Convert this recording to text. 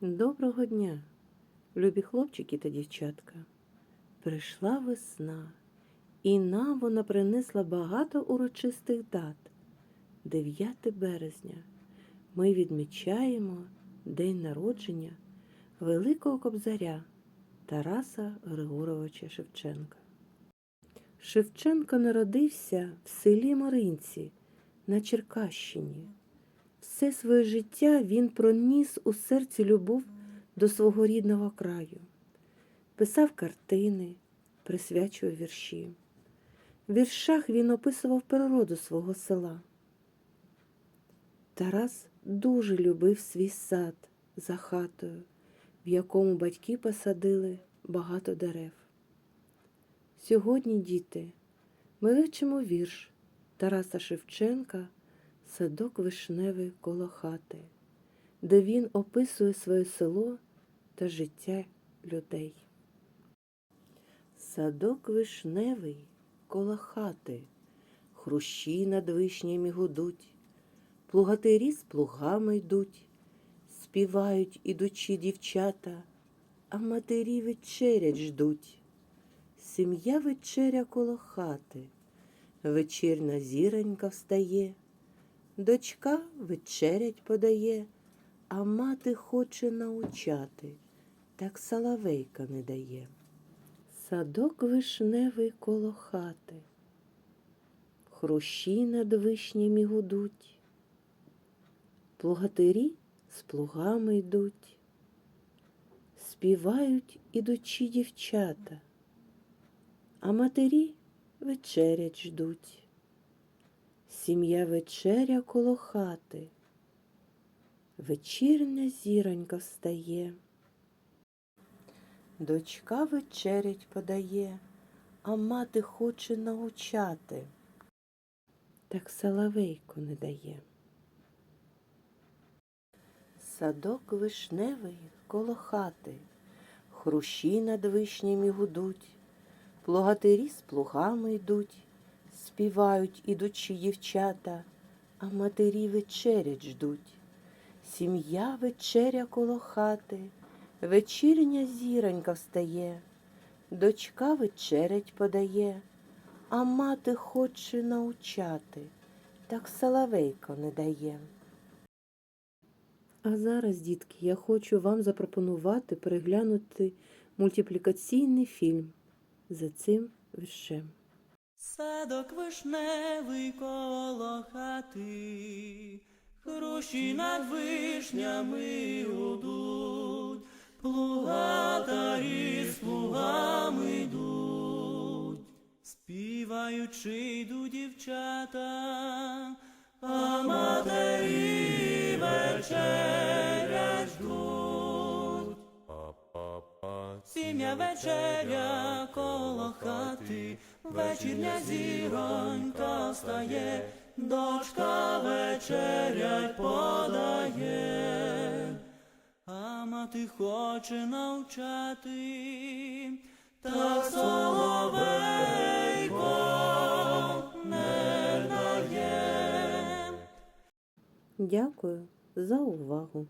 Доброго дня, любі хлопчики та дівчатка. Прийшла весна, і нам вона принесла багато урочистих дат. 9 березня ми відмічаємо день народження Великого Кобзаря Тараса Григоровича Шевченка. Шевченко народився в селі Маринці на Черкащині. Все своє життя він проніс у серці любов до свого рідного краю, писав картини, присвячував вірші. В віршах він описував природу свого села. Тарас дуже любив свій сад за хатою, в якому батьки посадили багато дерев. Сьогодні, діти, ми вивчимо вірш Тараса Шевченка Садок вишневий коло хати, де він описує своє село та життя людей. Садок вишневий коло хати, хрущі над вишнями гудуть, плугатирі з плугами йдуть, співають ідучі дівчата, а матері вечерять ждуть. Сім'я вечеря коло хати, вечірна зіронька встає. Дочка вечерять подає, а мати хоче научати, так соловейка не дає. Садок вишневий коло хати, хрущі над вишнями гудуть, плугатирі з плугами йдуть, співають ідучі дівчата, а матері вечерять ждуть. Сім'я вечеря коло хати, вечірня зіронька встає. Дочка вечерять подає, а мати хоче научати, так соловейку не дає. Садок вишневий коло хати, хрущі над вишнями гудуть, плугатирі з плугами йдуть співають ідучі дівчата, а матері вечерять ждуть. Сім'я вечеря коло хати, вечірня зіронька встає, дочка вечерять подає, а мати хоче научати, так соловейко не дає. А зараз, дітки, я хочу вам запропонувати переглянути мультиплікаційний фільм за цим віршем. Садок вишневий коло хати, хрущі над вишнями гудуть, плугатарі з плугами йдуть, співаючи йдуть дівчата, а матері вечерять Сім'я вечеря коло хати, вечірня зіронька встає, дочка вечерять подає, а мати хоче навчати, так соловейко не дає. Дякую за увагу.